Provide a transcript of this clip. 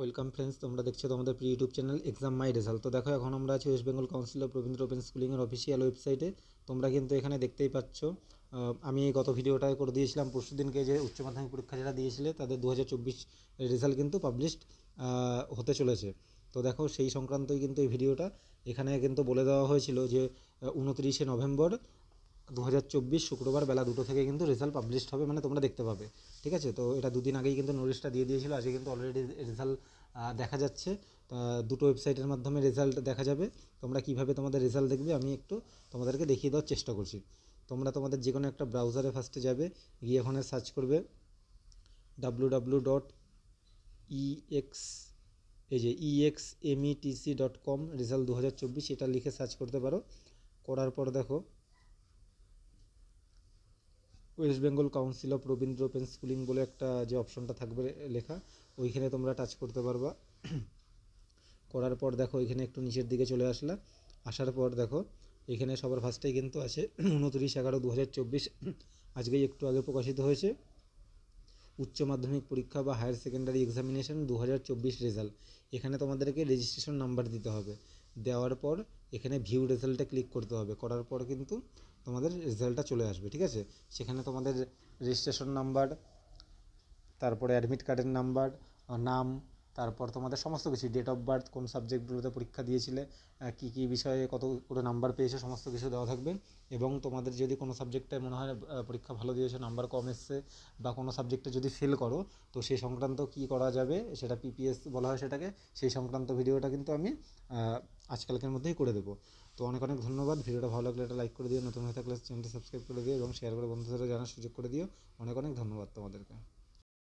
Welcome friends, তোমরা দেখছ তোমাদের pre YouTube channel exam my result তো দেখো, এখন আমরা আছি West Bengal Council of Rabindra Open স্কুলিংয়ের official ওয়েবসাইটে তোমরা কিন্তু এখানে দেখতেই পাচ্ছ আমি গত ভিডিওটায় করে দিয়েছিলাম, পরশু দিনকে যে উচ্চ মাধ্যমিক পরীক্ষা যারা দিয়েছিলে, তাদের দু হাজার চব্বিশ রেজাল্ট কিন্তু পাবলিশড হতে চলেছে। তো দেখো, সেই সংক্রান্তই কিন্তু এই ভিডিওটা। এখানে কিন্তু বলে দেওয়া হয়েছিল যে উনত্রিশে নভেম্বর দু হাজার চব্বিশ শুক্রবার বেলা দুটো থেকে কিন্তু রেজাল্ট পাবলিশড হবে মানে তোমরা দেখতে পাবে। ঠিক আছে? তো এটা দুদিন আগেই কিন্তু নোটিশটা দিয়ে দিয়েছিল, আজকে কিন্তু অলরেডি রেজাল্ট দেখা যাচ্ছে। দুটো ওয়েবসাইটের মাধ্যমে রেজাল্ট দেখা যাবে। তোমরা কীভাবে তোমাদের রেজাল্ট দেখবে আমি একটু তোমাদেরকে দেখিয়ে দেওয়ার চেষ্টা করছি। তোমরা তোমাদের যে কোনো একটা ব্রাউজারে ফার্স্টে যাবে, গিয়ে ওখানে সার্চ করবে ডাব্লু ডাব্লু ডট ইএক্স এই যে EX METC dot com result দু হাজার চব্বিশ, এটা লিখে সার্চ করতে পারো। করার পর দেখো West Bengal Council of Rabindra Open Schooling বলে একটা যে অপশনটা থাকবে লেখা, ওইখানে তোমরা টাচ করতে পারবা। করার পর দেখো এখানে একটু নিচের দিকে চলে আসলা। আসার পর দেখো, এখানে সবার ফার্স্টেই কিন্তু আছে উনত্রিশ এগারো দু হাজার চব্বিশ। আজকেই একটু আগে প্রকাশিত হয়েছে। উচ্চ মাধ্যমিক পরীক্ষা বা হায়ার সেকেন্ডারি এক্সামিনেশন দু হাজার চব্বিশ রেজাল্ট এখানে তোমাদেরকে রেজিস্ট্রেশন নাম্বার দিতে হবে। দেওয়ার পর এখানে ভিউ রেজাল্টে ক্লিক করতে হবে। করার পর কিন্তু তোমাদের রেজাল্টটা চলে আসবে, ঠিক আছে? সেখানে তোমাদের রেজিস্ট্রেশন নাম্বার তারপরে অ্যাডমিট কার্ডের নাম্বার নাম তারপর তোমাদের সমস্ত কিছু ডেট অফ বার্থ কোন সাবজেক্টগুলোতে পরীক্ষা দিয়েছিলে কী কী বিষয়ে কত করে নাম্বার পেয়েছে, সমস্ত কিছু দেওয়া থাকবে। এবং তোমাদের যদি কোনো সাবজেক্টে মনে হয় পরীক্ষা ভালো দিয়েছে নাম্বার কম এসছে, বা কোনো সাবজেক্টে যদি ফেল করো, তো সেই সংক্রান্ত কী করা যাবে, সেটা পিপিএস বলা হয় সেটাকে, সেই সংক্রান্ত ভিডিওটা কিন্তু আমি আজকালকের মধ্যেই করে দেবো। তো অনেক অনেক ধন্যবাদ। ভিডিওটা ভালো লাগলে একটা লাইক করে দিও, নতুন হয়ে থাকলে চ্যানেলটি সাবস্ক্রাইব করে দিও, এবং শেয়ার করে বন্ধুদের জানার সুযোগ করে দিও। অনেক অনেক ধন্যবাদ তোমাদেরকে।